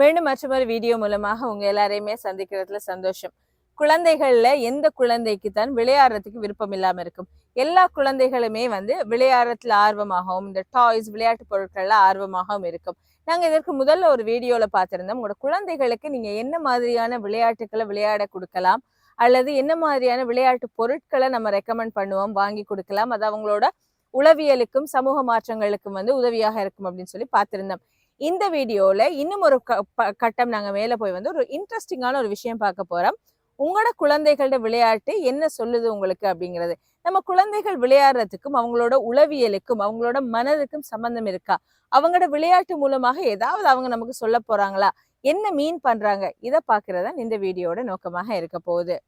மீண்டும் மற்றொரு வீடியோ மூலமாக உங்க எல்லாரையுமே சந்திக்கிறதுல சந்தோஷம். குழந்தைகள்ல எந்த குழந்தைக்கு தான் விளையாடுறதுக்கு விருப்பம் இல்லாம இருக்கும். எல்லா குழந்தைகளுமே வந்து விளையாடுறதுல ஆர்வமாகவும் இந்த டாய்ஸ் விளையாட்டு பொருட்கள்ல ஆர்வமாகவும் இருக்கும். நாங்க இதற்கு முதல்ல ஒரு வீடியோல பார்த்திருந்தோம். உங்களோட குழந்தைகளுக்கு நீங்க என்ன மாதிரியான விளையாட்டுகளை விளையாட கொடுக்கலாம்? அல்லது என்ன மாதிரியான விளையாட்டு பொருட்களை நம்ம ரெக்கமெண்ட் பண்ணுவோம் வாங்கி கொடுக்கலாம்? அது அவங்களோட உளவியலுக்கும் சமூக மாற்றங்களுக்கும் வந்து உதவியாக இருக்கும் அப்படின்னு சொல்லி பார்த்திருந்தோம். இந்த வீடியோவில் இன்னும் ஒரு க- ப- கட்டம் நாங்கள் மேலே போய் வந்து ஒரு இன்ட்ரெஸ்டிங்கான ஒரு விஷயம் பார்க்க போகிறோம் உங்களோட குழந்தைகளோட விளையாட்டு என்ன சொல்லுது உங்களுக்கு அப்படிங்கிறது. நம்ம குழந்தைகள் விளையாடுறதுக்கும் அவங்களோட உளவியலுக்கும் அவங்களோட மனதுக்கும் சம்பந்தம் இருக்கா? அவங்களோட விளையாட்டு மூலமாக ஏதாவது அவங்க நமக்கு சொல்ல போறாங்களா? என்ன மீன் பண்றாங்க? இதை பாக்குறதா இந்த வீடியோட நோக்கமாக இருக்க போகுது.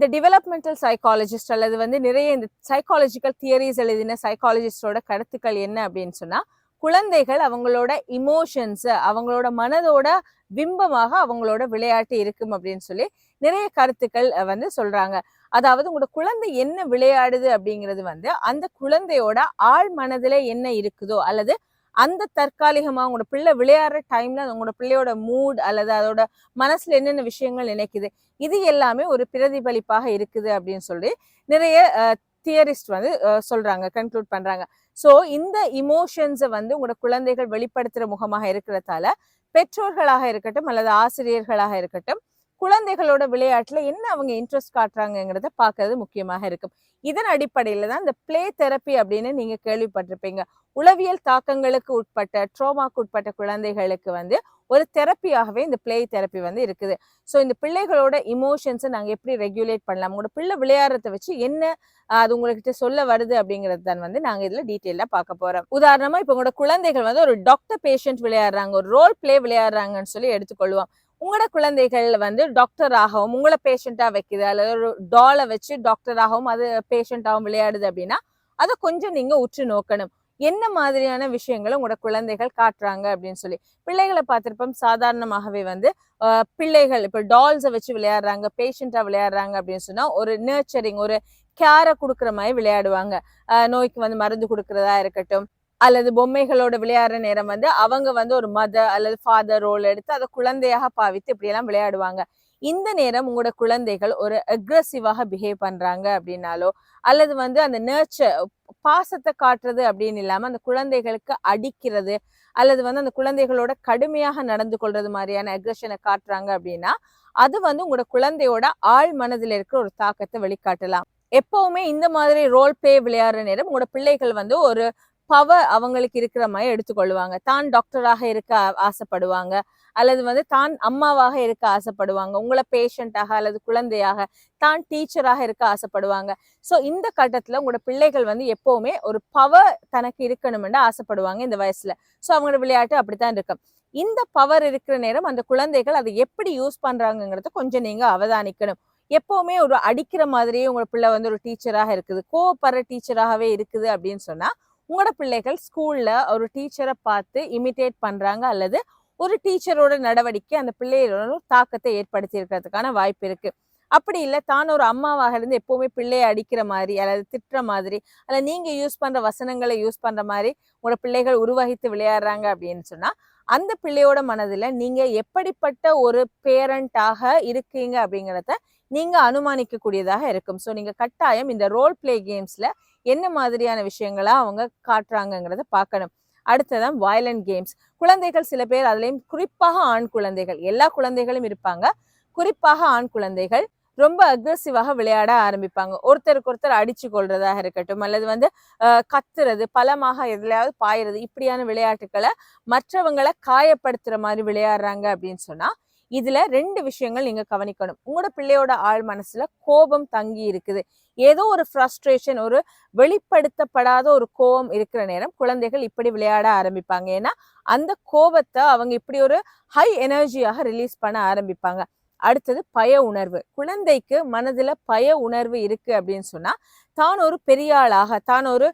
இந்த டெவலப்மெண்டல் சைக்காலஜிஸ்ட் அல்லது வந்து நிறைய இந்த சைக்காலஜிக்கல் தியரிஸ் எழுதின சைக்காலஜிஸ்டோட கருத்துக்கள் என்ன அப்படின்னு சொன்னா குழந்தைகள் அவங்களோட இமோஷன்ஸ் அவங்களோட மனதோட பிம்பமாக அவங்களோட விளையாட்டு இருக்கும் அப்படின்னு சொல்லி நிறைய கருத்துக்கள் வந்து சொல்றாங்க. அதாவது உங்களோட குழந்தை என்ன விளையாடுது அப்படிங்கிறது வந்து அந்த குழந்தையோட ஆழ் மனதுல என்ன இருக்குதோ அல்லது அந்த தற்காலிகமாக உங்களோட பிள்ளை விளையாடுற டைம்ல உங்களோட பிள்ளையோட மூட் அல்லது அதோட மனசுல என்னென்ன விஷயங்கள் நினைக்குது இது எல்லாமே ஒரு பிரதிபலிப்பாக இருக்குது அப்படின்னு சொல்லி நிறைய தியரிஸ்ட் வந்து சொல்றாங்க கன்க்ளூட் பண்றாங்க. ஸோ இந்த இமோஷன்ஸை வந்து உங்களோட குழந்தைகள் வெளிப்படுத்துற முகமாக இருக்கிறதால பெற்றோர்களாக இருக்கட்டும் அல்லது ஆசிரியர்களாக இருக்கட்டும் குழந்தைகளோட விளையாட்டுல என்ன அவங்க இன்ட்ரெஸ்ட் காட்டுறாங்கங்கிறத பார்க்கறது முக்கியமாக இருக்கும். இதன் அடிப்படையில தான் இந்த பிளே தெரப்பி அப்படின்னு நீங்க கேள்விப்பட்டிருப்பீங்க. உளவியல் தாக்கங்களுக்கு உட்பட்ட ட்ரோமாக்கு உட்பட்ட குழந்தைகளுக்கு வந்து ஒரு தெரப்பியாகவே இந்த பிளே தெரப்பி வந்து இருக்குது. ஸோ இந்த பிள்ளைகளோட இமோஷன்ஸை நாங்கள் எப்படி ரெகுலேட் பண்ணலாம்? உங்களோட பிள்ளை விளையாடுறத வச்சு என்ன அது உங்கள்கிட்ட சொல்ல வருது அப்படிங்கிறது தான் வந்து நாங்கள் இதில் டீட்டெயிலாக பார்க்க போகிறோம் உதாரணமாக இப்போ உங்களோட குழந்தைகள் வந்து ஒரு டாக்டர் பேஷண்ட் விளையாடுறாங்க ஒரு ரோல் பிளே விளையாடுறாங்கன்னு சொல்லி எடுத்துக்கொள்வோம். உங்களோட குழந்தைகள் வந்து டாக்டர் ஆகவும் உங்களை பேஷண்ட்டாக வைக்குது அல்லது ஒரு டாலை வச்சு டாக்டர் ஆகவும் அது பேஷண்ட்டாகவும் விளையாடுது அப்படின்னா அதை கொஞ்சம் நீங்கள் உற்று நோக்கணும். என்ன மாதிரியான விஷயங்களை உங்களோட குழந்தைகள் காட்டுறாங்க அப்படின்னு சொல்லி. பிள்ளைகளை பார்த்துருப்போம் சாதாரணமாகவே வந்து பிள்ளைகள் இப்போ டால்ஸை வச்சு விளையாடுறாங்க பேஷண்ட்டாக விளையாடுறாங்க அப்படின்னு சொன்னால் ஒரு நர்ச்சரிங் ஒரு கேரை கொடுக்குற மாதிரி விளையாடுவாங்க. நோய்க்கு வந்து மருந்து கொடுக்குறதா இருக்கட்டும் அல்லது பொம்மைகளோட விளையாடுற நேரம் வந்து அவங்க வந்து ஒரு மதர் அல்லது ஃபாதர் ரோல் எடுத்து அதை குழந்தையாக பாவித்து இப்படியெல்லாம் விளையாடுவாங்க. இந்த நேரம் உங்களோட குழந்தைகள் ஒரு அக்ரஸிவாக பிஹேவ் பண்றாங்க அப்படின்னாலோ அல்லது வந்து அந்த நேர்ச்சர் பாசத்தை காட்டுறது அப்படின்னு இல்லாம அந்த குழந்தைகளுக்கு அடிக்கிறது அல்லது வந்து அந்த குழந்தைகளோட கடுமையாக நடந்து கொள்றது மாதிரியான அக்ரஷனை காட்டுறாங்க அப்படின்னா அது வந்து உங்களோட குழந்தையோட ஆள் மனதில் இருக்கிற ஒரு தாக்கத்தை வெளிக்காட்டலாம். எப்பவுமே இந்த மாதிரி ரோல் பிளே விளையாடுற நேரம் உங்களோட பிள்ளைகள் வந்து ஒரு பவர் அவங்களுக்கு இருக்கிற மாதிரி எடுத்துக்கொள்வாங்க. தான் டாக்டராக இருக்க ஆசைப்படுவாங்க. அல்லது வந்து தான் அம்மாவாக இருக்க ஆசைப்படுவாங்க. உங்களை பேஷண்ட்டாக அல்லது குழந்தையாக தான் டீச்சராக இருக்க ஆசைப்படுவாங்க. ஸோ இந்த கட்டத்தில் உங்களோட பிள்ளைகள் வந்து எப்போவுமே ஒரு பவர் தனக்கு இருக்கணும்னு ஆசைப்படுவாங்க இந்த வயசில். ஸோ அவங்களோட விளையாட்டு அப்படித்தான் இருக்கும் இந்த பவர் இருக்கிற நேரம் அந்த குழந்தைகள் அதை எப்படி யூஸ் பண்ணுறாங்கங்கிறத கொஞ்சம் நீங்கள் அவதானிக்கணும். எப்போவுமே ஒரு அடிக்கிற மாதிரியே உங்கள் பிள்ளை வந்து ஒரு டீச்சராக இருக்குது. கோவப்படுற டீச்சராகவே இருக்குது அப்படின்னு சொன்னால் உங்களோட பிள்ளைகள் ஸ்கூல்ல ஒரு டீச்சரை பார்த்து இமிட்டேட் பண்றாங்க அல்லது ஒரு டீச்சரோட நடவடிக்கை அந்த பிள்ளைகளோட தாக்கத்தை ஏற்படுத்தி இருக்கிறதுக்கான வாய்ப்பு இருக்கு. அப்படி இல்லை தான் ஒரு அம்மாவாக இருந்து எப்போவுமே பிள்ளையை அடிக்கிற மாதிரி அல்லது திட்டுற மாதிரி அல்ல நீங்கள் யூஸ் பண்ணுற வசனங்களை யூஸ் பண்ணுற மாதிரி உங்களோட பிள்ளைகள் உருவகித்து விளையாடுறாங்க அப்படின்னு சொன்னால் அந்த பிள்ளையோட மனதில் நீங்கள் எப்படிப்பட்ட ஒரு பேரண்டாக இருக்கீங்க அப்படிங்கிறத நீங்கள் அனுமானிக்கக்கூடியதாக இருக்கும். ஸோ நீங்கள் கட்டாயம் இந்த ரோல் பிளே கேம்ஸில் என்ன மாதிரியான விஷயங்களா அவங்க காட்டுறாங்கங்கிறத பார்க்கணும். அடுத்ததான் வயலண்ட் கேம்ஸ் குழந்தைகள் சில பேர் அதுலேயும் குறிப்பாக ஆண் குழந்தைகள். எல்லா குழந்தைகளும் இருப்பாங்க. குறிப்பாக ஆண் குழந்தைகள் ரொம்ப அக்ரெசிவாக விளையாட ஆரம்பிப்பாங்க. ஒருத்தருக்கு ஒருத்தர் அடிச்சு கொள்றதாக இருக்கட்டும் அல்லது வந்து கத்துறது பலமாக எதுலையாவது பாயுறது இப்படியான விளையாட்டுக்களை மற்றவங்களை காயப்படுத்துற மாதிரி விளையாடுறாங்க அப்படின்னு சொன்னா இதுல ரெண்டு விஷயங்கள் நீங்க கவனிக்கணும். உங்களோட பிள்ளையோட ஆழ் மனசுல கோபம் தங்கி இருக்குது. ஏதோ ஒரு ஃப்ரஸ்ட்ரேஷன் ஒரு வெளிப்படுத்தப்படாத ஒரு கோபம் இருக்கிற நேரம் குழந்தைகள் இப்படி விளையாட ஆரம்பிப்பாங்க. ஏன்னா அந்த கோபத்தை அவங்க இப்படி ஒரு ஹை எனர்ஜியாக ரிலீஸ் பண்ண ஆரம்பிப்பாங்க. அடுத்தது பய உணர்வு. குழந்தைக்கு மனதில் பய உணர்வு இருக்குது அப்படின்னு சொன்னால் தான் ஒரு பெரிய ஆளாக தான் ஒரு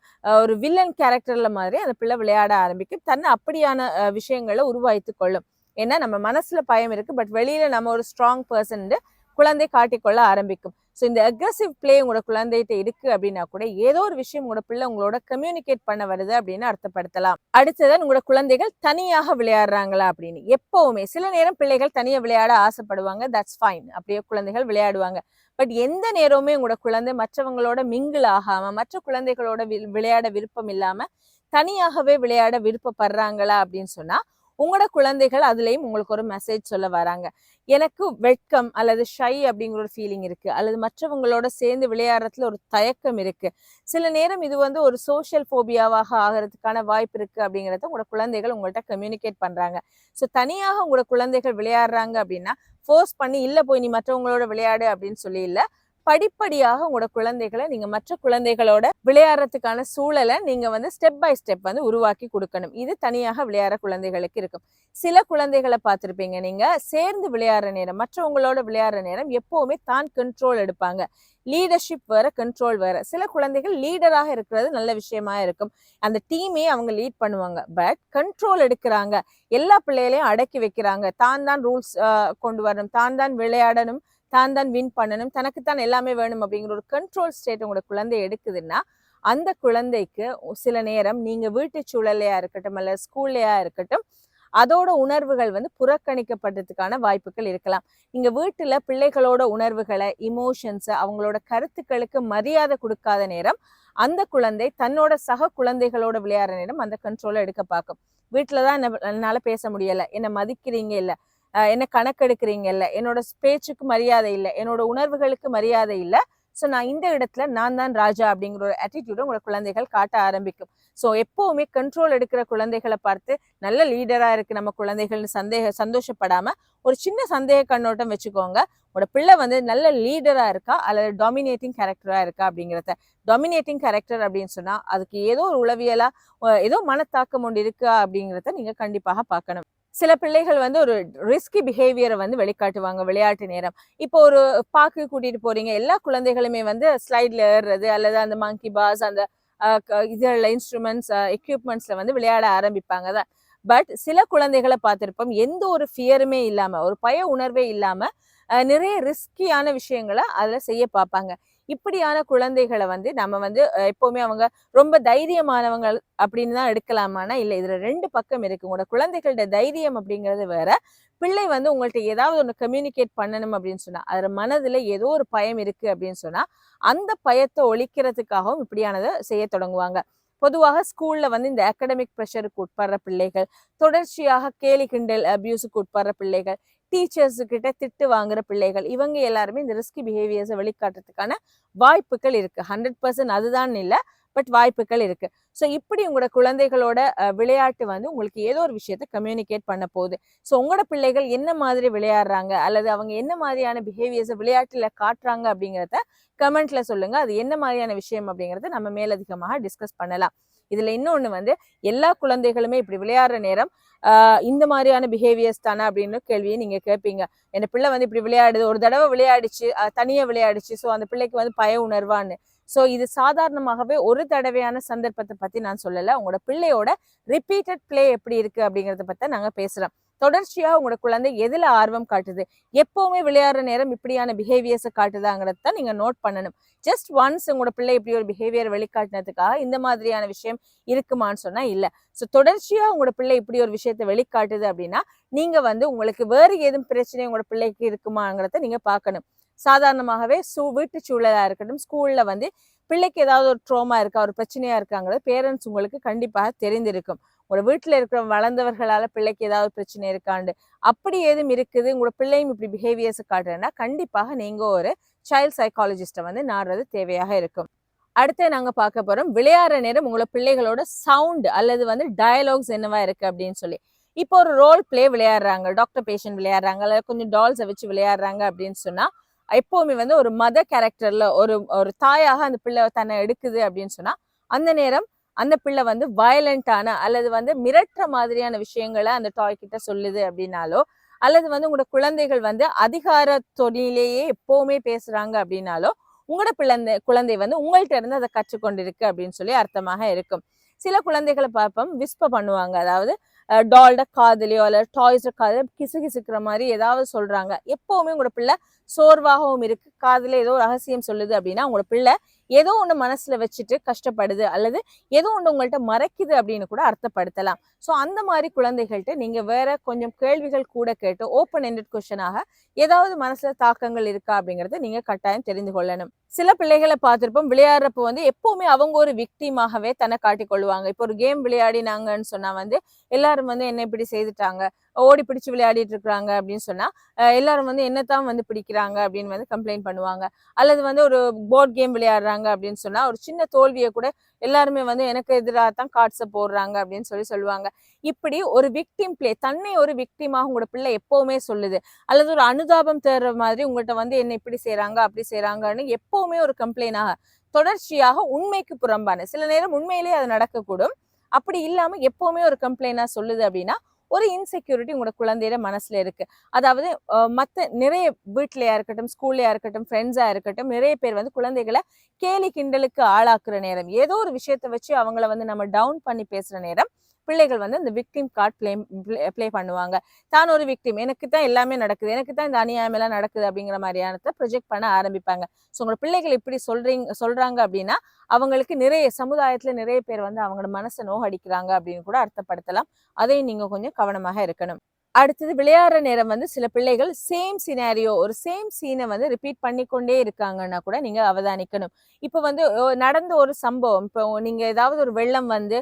ஒரு வில்லன் கேரக்டரில் மாதிரி அந்த பிள்ளை விளையாட ஆரம்பிக்கும். தன்னை அப்படியான விஷயங்களை உருவாய்த்து கொள்ளும். ஏன்னா நம்ம மனசில் பயம் இருக்குது பட் வெளியில் நம்ம ஒரு ஸ்ட்ராங் பர்சன்ட்டு குழந்தை காட்டிக்கொள்ள ஆரம்பிக்கும். ஸோ இந்த அக்ரஸிவ் பிளே உங்களோட குழந்தைகிட்ட இருக்கு அப்படின்னா கூட ஏதோ ஒரு விஷயம் உங்களோட பிள்ளை உங்களோட கம்யூனிகேட் பண்ண வருது அப்படின்னு அர்த்தப்படுத்தலாம். அடுத்ததான் உங்களோட குழந்தைகள் தனியாக விளையாடுறாங்களா அப்படின்னு. எப்பவுமே சில நேரம் பிள்ளைகள் தனியாக விளையாட ஆசைப்படுவாங்க. தட்ஸ் ஃபைன் அப்படியே குழந்தைகள் விளையாடுவாங்க. பட் எந்த நேரமுமே உங்களோட குழந்தை மற்றவங்களோட மிங்கிள் ஆகாம மற்ற குழந்தைகளோட வி- விளையாட விருப்பம் இல்லாம தனியாகவே விளையாட விருப்பப்படுறாங்களா அப்படின்னு சொன்னா உங்களோட குழந்தைகள் அதுலேயும் உங்களுக்கு ஒரு மெசேஜ் சொல்ல வராங்க. எனக்கு வெட்கம் அல்லது ஷை அப்படிங்கிற ஒரு ஃபீலிங் இருக்கு. அல்லது மற்றவங்களோட சேர்ந்து விளையாடுறதுல ஒரு தயக்கம் இருக்கு. சில நேரம் இது வந்து ஒரு சோஷியல் ஃபோபியாவாக ஆகிறதுக்கான வாய்ப்பு இருக்கு அப்படிங்கிறத உங்களோட குழந்தைகள் உங்கள்கிட்ட கம்யூனிகேட் பண்றாங்க. ஸோ தனியாக உங்களோட குழந்தைகள் விளையாடுறாங்க அப்படின்னா ஃபோர்ஸ் பண்ணி இல்லை போய் நீ மற்றவங்களோட விளையாடு அப்படின்னு சொல்லி இல்லை படிப்படியாக உங்களோட குழந்தைகளை நீங்க மற்ற குழந்தைகளோட விளையாடுறதுக்கான சூழலை நீங்க வந்து ஸ்டெப் பை ஸ்டெப் வந்து உருவாக்கி கொடுக்கணும். இது தனியாக விளையாடுற குழந்தைகளுக்கு இருக்கும். சில குழந்தைகளை பார்த்துருப்பீங்க நீங்க சேர்ந்து விளையாடுற நேரம் மற்றவங்களோட விளையாடுற நேரம் எப்பவுமே தான் கண்ட்ரோல் எடுப்பாங்க. லீடர்ஷிப் வேற கண்ட்ரோல் வேற. சில குழந்தைகள் லீடராக இருக்கிறது நல்ல விஷயமா இருக்கும். அந்த டீமே அவங்க லீட் பண்ணுவாங்க. பட் கண்ட்ரோல் எடுக்கிறாங்க. எல்லா பிள்ளைகளையும் அடக்கி வைக்கிறாங்க. தான் தான் ரூல்ஸ் கொண்டு வரணும். தான் தான் விளையாடணும். தான் தான் வின் பண்ணணும் தனக்குத்தான் எல்லாமே வேணும் அப்படிங்கிற ஒரு கண்ட்ரோல் ஸ்டேட் உங்களோட குழந்தை எடுக்குதுன்னா அந்த குழந்தைக்கு சில நேரம் நீங்கள் வீட்டு சூழலையா இருக்கட்டும் அல்ல ஸ்கூல்லையா இருக்கட்டும் அதோட உணர்வுகள் வந்து புறக்கணிக்கப்படுறதுக்கான வாய்ப்புகள் இருக்கலாம். நீங்க வீட்டுல பிள்ளைகளோட உணர்வுகளை இமோஷன்ஸை அவங்களோட கருத்துக்களுக்கு மரியாதை கொடுக்காத நேரம் அந்த குழந்தை தன்னோட சக குழந்தைகளோட விளையாடுற நேரம் அந்த கண்ட்ரோலை எடுக்க பார்க்கும். வீட்டுலதான் என்ன என்னால் பேச முடியலை என்னை மதிக்கிறீங்க இல்லை என்ன கணக்கெடுக்கிறீங்கல்ல என்னோட பேச்சுக்கு மரியாதை இல்லை என்னோட உணர்வுகளுக்கு மரியாதை இல்லை. ஸோ நான் இந்த இடத்துல நான் தான் ராஜா அப்படிங்கிற ஒரு ஆட்டிடியூட உங்களோட குழந்தைகள் காட்ட ஆரம்பிக்கும். ஸோ எப்போவுமே கண்ட்ரோல் எடுக்கிற குழந்தைகளை பார்த்து நல்ல லீடராக இருக்கு நம்ம குழந்தைகள்னு சந்தேக சந்தோஷப்படாமல் ஒரு சின்ன சந்தேக கண்ணோட்டம் வச்சுக்கோங்க. உங்களோட பிள்ளை வந்து நல்ல லீடராக இருக்கா அல்லது டாமினேட்டிங் கேரக்டராக இருக்கா அப்படிங்கிறத. டாமினேட்டிங் கேரக்டர் அப்படின்னு சொன்னால் அதுக்கு ஏதோ ஒரு உளவியலாக ஏதோ மனத்தாக்கம் ஒன்று இருக்கா அப்படிங்கிறத நீங்கள் கண்டிப்பாக பார்க்கணும். சில பிள்ளைகள் வந்து ஒரு ரிஸ்கி பிஹேவியரை வந்து வெளிக்காட்டுவாங்க விளையாட்டு நேரம். இப்போ ஒரு பார்க்கு கூட்டிட்டு போறீங்க எல்லா குழந்தைகளுமே வந்து ஸ்லைட்ல ஏறுறது அல்லது அந்த மங்கி பாஸ் அந்த இதில் இன்ஸ்ட்ருமெண்ட்ஸ் எக்யூப்மெண்ட்ஸ்ல வந்து விளையாட ஆரம்பிப்பாங்க தான். பட் சில குழந்தைகளை பார்த்திருப்போம் எந்த ஒரு ஃபியருமே இல்லாம ஒரு பய உணர்வே இல்லாம நிறைய ரிஸ்கியான விஷயங்களை அதுல செய்ய பார்ப்பாங்க. இப்படியான குழந்தைகளை வந்து நம்ம வந்து எப்போவுமே அவங்க ரொம்ப தைரியமானவங்க அப்படின்னு தான் எடுக்கலாமானா இல்லை இதுல ரெண்டு பக்கம் இருக்கு. உங்களோட குழந்தைகளோட தைரியம் அப்படிங்கிறது வேற. பிள்ளை வந்து உங்கள்கிட்ட ஏதாவது ஒன்று கம்யூனிகேட் பண்ணணும் அப்படின்னு சொன்னால் அதில் மனதுல ஏதோ ஒரு பயம் இருக்கு அப்படின்னு சொன்னா அந்த பயத்தை ஒழிக்கிறதுக்காகவும் இப்படியானதை செய்ய தொடங்குவாங்க. பொதுவாக ஸ்கூல்ல வந்து இந்த அகடமிக் ப்ரெஷருக்கு உட்படுற பிள்ளைகள் தொடர்ச்சியாக கேலி கிண்டல் அபியூஸுக்கு உட்படுற பிள்ளைகள் டீச்சர்ஸு கிட்ட திட்டு வாங்குற பிள்ளைகள் இவங்க எல்லாருமே இந்த ரிஸ்கி பிஹேவியர்ஸை வெளிக்காட்டுறதுக்கான வாய்ப்புகள் இருக்கு. ஹண்ட்ரட் பர்சன்ட் அதுதான் இல்லை பட் வாய்ப்புகள் இருக்கு. ஸோ இப்படி உங்களோட குழந்தைகளோட விளையாட்டு வந்து உங்களுக்கு ஏதோ ஒரு விஷயத்த கம்யூனிகேட் பண்ண போகுது. ஸோ உங்களோட பிள்ளைகள் என்ன மாதிரி விளையாடுறாங்க அல்லது அவங்க என்ன மாதிரியான பிஹேவியர்ஸை விளையாட்டில் காட்டுறாங்க அப்படிங்கிறத கமெண்ட்ல சொல்லுங்க. அது என்ன மாதிரியான விஷயம் அப்படிங்கறத நம்ம மேலதிகமாக டிஸ்கஸ் பண்ணலாம். இதுல இன்னொன்று வந்து எல்லா குழந்தைகளுமே இப்படி விளையாடுற நேரம் இந்த மாதிரியான பிஹேவியர்ஸ் தானே அப்படின்னு கேள்வியை நீங்க கேட்பீங்க. என் பிள்ளை வந்து இப்படி விளையாடுது ஒரு தடவை விளையாடிச்சு தனியாக தனியா விளையாடிச்சு ஸோ அந்த பிள்ளைக்கு வந்து பய உணர்வான்னு. ஸோ இது சாதாரணமாகவே ஒரு தடவையான சந்தர்ப்பத்தை பற்றி நான் சொல்லலை. உங்களோட பிள்ளையோட ரிப்பீட்டட் பிளே எப்படி இருக்குது அப்படிங்கிறத பற்றி நாங்கள் பேசுகிறோம் தொடர்ச்சியா உங்களோட குழந்தை எதுல ஆர்வம் காட்டுது? எப்பவுமே விளையாடுற நேரம் இப்படியான பிஹேவியர்ஸை காட்டுதாங்கிறத தான் நீங்க நோட் பண்ணணும். ஜஸ்ட் ஒன்ஸ் உங்களோட பிள்ளை இப்படி ஒரு பிஹேவியர் வெளிக்காட்டினதுக்காக இந்த மாதிரியான விஷயம் இருக்குமான்னு சொன்னா இல்ல. ஸோ தொடர்ச்சியா உங்களோட பிள்ளை இப்படி ஒரு விஷயத்தை வெளிக்காட்டுது அப்படின்னா நீங்க வந்து உங்களுக்கு வேறு ஏதும் பிரச்சனை உங்களோட பிள்ளைக்கு இருக்குமாங்கிறத நீங்க பார்க்கணும். சாதாரணமாகவே சூ வீட்டு சூழலா இருக்கட்டும் ஸ்கூல்ல வந்து பிள்ளைக்கு ஏதாவது ஒரு ட்ரோமா இருக்கா ஒரு பிரச்சனையா இருக்காங்கிறது பேரண்ட்ஸ் உங்களுக்கு கண்டிப்பாக தெரிந்திருக்கும். உங்களோட வீட்டில் இருக்கிற வளர்ந்தவர்களால் பிள்ளைக்கு ஏதாவது பிரச்சனை இருக்காண்டு அப்படி ஏதும் இருக்குது? உங்களோட பிள்ளையும் இப்படி பிஹேவியர்ஸ் காட்டுறேன்னா கண்டிப்பாக நீங்கள் ஒரு சைல்ட் சைக்காலஜிஸ்ட்டை வந்து நாடுறது தேவையாக இருக்கும். அடுத்து நாங்கள் பார்க்க போகிறோம் விளையாடுற நேரம் உங்களோட பிள்ளைகளோட சவுண்ட் அல்லது வந்து டயலாக்ஸ் என்னவா இருக்கு அப்படின்னு சொல்லி. இப்போ ஒரு ரோல் பிளே விளையாடுறாங்க டாக்டர் பேஷண்ட் விளையாடுறாங்க அல்லது கொஞ்சம் டால்ஸை வச்சு விளையாடுறாங்க அப்படின்னு சொன்னால் எப்போவுமே வந்து ஒரு மத கேரக்டரில் ஒரு ஒரு தாயாக அந்த பிள்ளை தன்னை எடுக்குது அப்படின்னு சொன்னால் அந்த நேரம் அந்த பிள்ளை வந்து வயலண்டான அல்லது வந்து மிரட்டுற மாதிரியான விஷயங்களை அந்த டாய் கிட்ட சொல்லுது அப்படின்னாலோ அல்லது வந்து உங்களோட குழந்தைகள் வந்து அதிகார தொழிலேயே எப்பவுமே பேசுறாங்க அப்படின்னாலோ உங்களோட பிள்ளை குழந்தை வந்து உங்கள்கிட்ட இருந்து அதை கற்றுக்கொண்டிருக்கு அப்படின்னு சொல்லி அர்த்தமாக இருக்கும். சில குழந்தைகளை பார்ப்போம் விஸ்ப பண்ணுவாங்க. அதாவது டால்ட காதலியோ அல்ல டாய்ஸோ காதலியோ கிசு கிசுக்கிற மாதிரி ஏதாவது சொல்றாங்க. எப்பவுமே உங்களோட பிள்ளை சோர்வாகவும் இருக்கு. காதில் ஏதோ ரகசியம் சொல்லுது அப்படின்னா உங்களோட பிள்ளை ஏதோ ஒண்ணு மனசுல வச்சுட்டு கஷ்டப்படுது அல்லது ஏதோ ஒண்ணு உங்கள்ட்ட மறைக்குது அப்படின்னு கூட அர்த்தப்படுத்தலாம். சோ அந்த மாதிரி குழந்தைகள்கிட்ட நீங்க வேற கொஞ்சம் கேள்விகள் கூட கேட்டு ஓப்பன் எண்டட் கொஷனாக ஏதாவது மனசுல தாக்கங்கள் இருக்கா அப்படிங்கறத நீங்க கட்டாயம் தெரிந்து கொள்ளணும். சில பிள்ளைகளை பார்த்துருப்போம் விளையாடுறப்போ வந்து எப்பவுமே அவங்க ஒரு விக்டிமாகவே தன்னை காட்டிக்கொள்வாங்க இப்போ ஒரு கேம் விளையாடினாங்கன்னு சொன்னா வந்து எல்லாரும் வந்து என்ன இப்படி செய்துட்டாங்க? ஓடி பிடிச்சு விளையாடிட்டு இருக்கிறாங்க அப்படின்னு சொன்னா எல்லாரும் வந்து என்னத்தான் வந்து பிடிக்கிறாங்க? அப்படின்னு வந்து கம்ப்ளைண்ட் பண்ணுவாங்க. அல்லது வந்து ஒரு போர்ட் கேம் விளையாடுறாங்க அப்படின்னு சொன்னா ஒரு சின்ன தோல்வியை கூட எல்லாருமே வந்து எனக்கு எதிராக தான் கார்ட்ஸை போடுறாங்க அப்படின்னு சொல்லி சொல்லுவாங்க. இப்படி ஒரு விக்டிம் பிளே தன்னை ஒரு விக்டிமாக உங்களோட பிள்ளை எப்பவுமே சொல்லுது. அல்லது ஒரு அனுதாபம் தேடுற மாதிரி உங்கள்கிட்ட வந்து என்ன இப்படி செய்றாங்க அப்படி செய்றாங்கன்னு எப்பவுமே ஒரு கம்ப்ளைண்டாக தொடர்ச்சியாக உண்மைக்கு புறம்பான சில நேரம் உண்மையிலேயே அது நடக்கக்கூடும். அப்படி இல்லாமல் எப்பவுமே ஒரு கம்ப்ளைண்டாக சொல்லுது அப்படின்னா ஒரு இன்செக்யூரிட்டி உங்களோட குழந்தையோட மனசுல இருக்கு. அதாவது மற்ற நிறைய வீட்லயா இருக்கட்டும் ஸ்கூல்லையா இருக்கட்டும் ஃப்ரெண்ட்ஸா இருக்கட்டும் நிறைய பேர் வந்து குழந்தைகளை கேலி கிண்டலுக்கு ஆளாக்குற நேரம் ஏதோ ஒரு விஷயத்தை வச்சு அவங்கள வந்து நம்ம டவுன் பண்ணி பேசுற நேரம் பிள்ளைகள் வந்து இந்த விக்டிம் கார்டு பிளே ப்ளே பண்ணுவாங்க. தான் ஒரு விக்டிம் எனக்கு தான் எல்லாமே நடக்குது. எனக்கு தான் இந்த அநியாயம் எல்லாம் நடக்குது அப்படிங்கிற மாதிரியானதை ப்ரொஜெக்ட் பண்ண ஆரம்பிப்பாங்க. ஸோ உங்களோட பிள்ளைகள் இப்படி சொல்றீங்க சொல்றாங்க அப்படின்னா அவங்களுக்கு நிறைய சமுதாயத்துல நிறைய பேர் வந்து அவங்களோட மனசை நோகடிக்கிறாங்க அப்படின்னு கூட அர்த்தப்படுத்தலாம். அதையும் நீங்க கொஞ்சம் கவனமாக இருக்கணும். அடுத்தது விளையாடுற நேரம் வந்து சில பிள்ளைகள் சேம் சினாரியோ ஒரு சேம் சீனை வந்து ரிப்பீட் பண்ணிக்கொண்டே இருக்காங்கன்னா கூட நீங்க அவதானிக்கணும். இப்போ வந்து நடந்த ஒரு சம்பவம் இப்போ நீங்க ஏதாவது ஒரு வெள்ளம் வந்து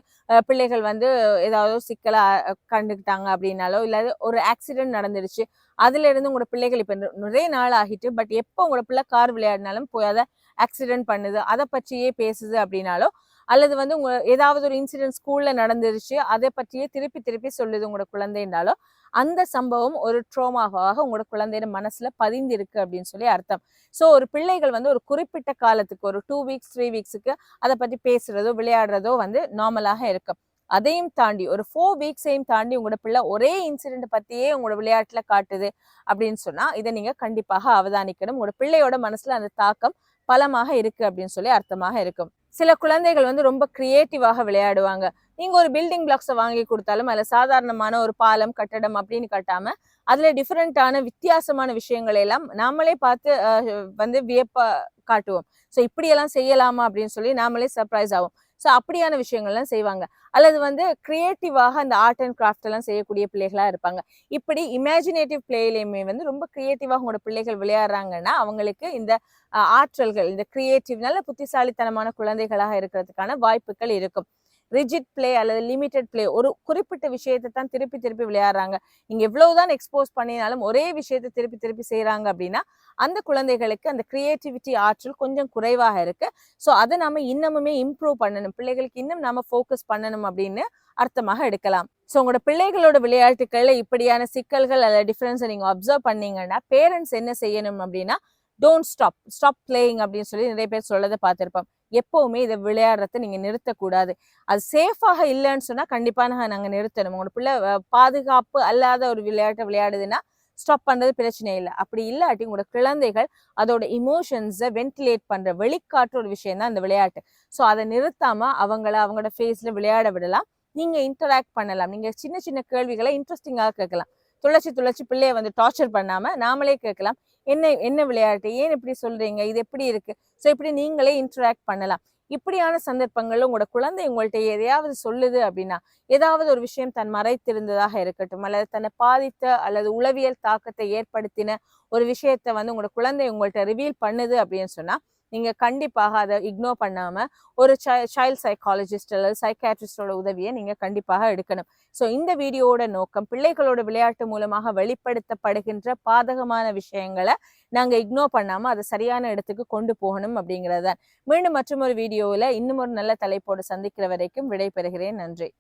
பிள்ளைகள் வந்து ஏதாவது சிக்கலாக சிக்கலா கண்டுக்கிட்டாங்க அப்படின்னாலோ இல்லாத ஒரு ஆக்சிடென்ட் நடந்துடுச்சு அதுல இருந்து உங்களோட பிள்ளைகள் இப்போ நிறைய நாள் ஆகிட்டு பட் எப்போ உங்களோட பிள்ளை கார் விளையாடினாலும் போய் அதை ஆக்சிடென்ட் பண்ணுது அதை பற்றியே பேசுது அப்படின்னாலோ அல்லது வந்து உங்க ஏதாவது ஒரு இன்சிடென்ட் ஸ்கூல்ல நடந்துருச்சு அதை பற்றியே திருப்பி திருப்பி சொல்லுது உங்களோட குழந்தைன்னாலோ அந்த சம்பவம் ஒரு ட்ரோமாவாக உங்களோட குழந்தையோட மனசுல பதிந்திருக்கு அப்படின்னு சொல்லி அர்த்தம். ஸோ ஒரு பிள்ளைகள் வந்து ஒரு குறிப்பிட்ட காலத்துக்கு ஒரு டூ வீக்ஸ் த்ரீ வீக்ஸுக்கு அதை பற்றி பேசுறதோ விளையாடுறதோ வந்து நார்மலாக இருக்கும். அதையும் தாண்டி ஒரு ஃபோர் வீக்ஸையும் தாண்டி உங்களோட பிள்ளை ஒரே இன்சிடென்ட் பற்றியே உங்களோட விளையாட்டில் காட்டுது அப்படின்னு சொன்னால் இதை நீங்கள் கண்டிப்பாக அவதானிக்கணும். உங்களோட பிள்ளையோட மனசில் அந்த தாக்கம் பலமாக இருக்குது அப்படின்னு சொல்லி அர்த்தமாக இருக்கும். சில குழந்தைகள் வந்து ரொம்ப கிரியேட்டிவாக விளையாடுவாங்க. நீங்கள் ஒரு பில்டிங் பிளாக்ஸை வாங்கி கொடுத்தாலும் அதில் சாதாரணமான ஒரு பாலம் கட்டடம் அப்படின்னு கட்டாமல் அதில் டிஃப்ரெண்ட்டான வித்தியாசமான விஷயங்களை எல்லாம் நாமளே பார்த்து வந்து வியப்பா காட்டுவோம். ஸோ இப்படியெல்லாம் செய்யலாமா அப்படின்னு சொல்லி நாமளே சர்ப்ரைஸ் ஆகும் ஸோ அப்படியான விஷயங்கள்லாம் செய்வாங்க. அல்லது வந்து கிரியேட்டிவாக அந்த ஆர்ட் அண்ட் கிராஃப்ட் எல்லாம் செய்யக்கூடிய பிள்ளைகளா இருப்பாங்க. இப்படி இமேஜினேட்டிவ் பிளேலையுமே வந்து ரொம்ப கிரியேட்டிவாக உங்களோட பிள்ளைகள் விளையாடுறாங்கன்னா அவங்களுக்கு இந்த ஆற்றல்கள் இந்த கிரியேட்டிவ் நல்ல புத்திசாலித்தனமான குழந்தைகளாக இருக்கிறதுக்கான வாய்ப்புகள் இருக்கும். ரிஜிட் பிளே அல்லது லிமிடெட் பிளே ஒரு குறிப்பிட்ட விஷயத்தை தான் திருப்பி திருப்பி விளையாடுறாங்க. நீங்க எவ்வளவுதான் எக்ஸ்போஸ் பண்ணினாலும் ஒரே விஷயத்தை திருப்பி திருப்பி செய்கிறாங்க அப்படின்னா அந்த குழந்தைகளுக்கு அந்த கிரியேட்டிவிட்டி ஆற்றல் கொஞ்சம் குறைவாக இருக்கு. ஸோ அதை நாம இன்னமுமே இம்ப்ரூவ் பண்ணணும். பிள்ளைகளுக்கு இன்னும் நாம ஃபோக்கஸ் பண்ணணும் அப்படின்னு அர்த்தமாக எடுக்கலாம். ஸோ உங்களோட பிள்ளைகளோட விளையாட்டுக்களில் இப்படியான சிக்கல்கள் அல்லது டிஃப்ரென்ஸை நீங்கள் அப்சர்வ் பண்ணீங்கன்னா பேரண்ட்ஸ் என்ன செய்யணும் அப்படின்னா டோன்ட் ஸ்டாப் ஸ்டாப் பிளேயிங் அப்படின்னு சொல்லி நிறைய பேர் சொல்லதை பார்த்துருப்போம். எப்பவுமே இதை விளையாடுறத நீங்க நிறுத்தக்கூடாது. அது சேஃபாக இல்லைன்னு சொன்னா கண்டிப்பா நாங்கள் நிறுத்தணும். உங்களோட பிள்ளை பாதுகாப்பு அல்லாத ஒரு விளையாட்டை விளையாடுதுன்னா ஸ்டாப் பண்றது பிரச்சனை இல்லை. அப்படி இல்லாட்டி உங்களோட குழந்தைகள் அதோட இமோஷன்ஸை வென்டிலேட் பண்ற வெளிக்காட்டுற ஒரு விஷயம் தான் இந்த விளையாட்டு. ஸோ அதை நிறுத்தாம அவங்கள அவங்களோட ஃபேஸ்ல விளையாட விடலாம். நீங்க இன்டராக்ட் பண்ணலாம். நீங்க சின்ன சின்ன கேள்விகளை இன்ட்ரெஸ்டிங்காக கேட்கலாம். துளச்சி துளச்சி பிள்ளைய வந்து டார்ச்சர் பண்ணாம நாமளே கேட்கலாம். என்ன என்ன விளையாட்டு? ஏன் இப்படி சொல்றீங்க? இது எப்படி இருக்கு? ஸோ இப்படி நீங்களே இன்டராக்ட் பண்ணலாம். இப்படியான சந்தர்ப்பங்கள்ல உங்களோட குழந்தை உங்கள்ட்ட எதையாவது சொல்லுது அப்படின்னா ஏதாவது ஒரு விஷயம் தன் மறைத்திருந்ததாக இருக்கட்டும் அல்லது தன்னை பாதித்த அல்லது உளவியல் தாக்கத்தை ஏற்படுத்தின ஒரு விஷயத்த வந்து உங்களோட குழந்தை உங்கள்ட்ட ரிவீல் பண்ணுது அப்படின்னு சொன்னா நீங்கள் கண்டிப்பாக அதை இக்னோர் பண்ணாமல் ஒரு சைல்ட் சைக்காலஜிஸ்ட் அல்லது சைக்காட்ரிஸ்டோட உதவியை நீங்கள் கண்டிப்பாக எடுக்கணும். ஸோ இந்த வீடியோவோட நோக்கம் பிள்ளைகளோட விளையாட்டு மூலமாக வெளிப்படுத்தப்படுகின்ற பாதகமான விஷயங்களை நாங்கள் இக்னோர் பண்ணாமல் அதை சரியான இடத்துக்கு கொண்டு போகணும் அப்படிங்கிறது தான். மீண்டும் மற்றும் ஒரு வீடியோவில் இன்னும் ஒரு நல்ல தலைப்போடு சந்திக்கிற வரைக்கும் விடைபெறுகிறேன். நன்றி.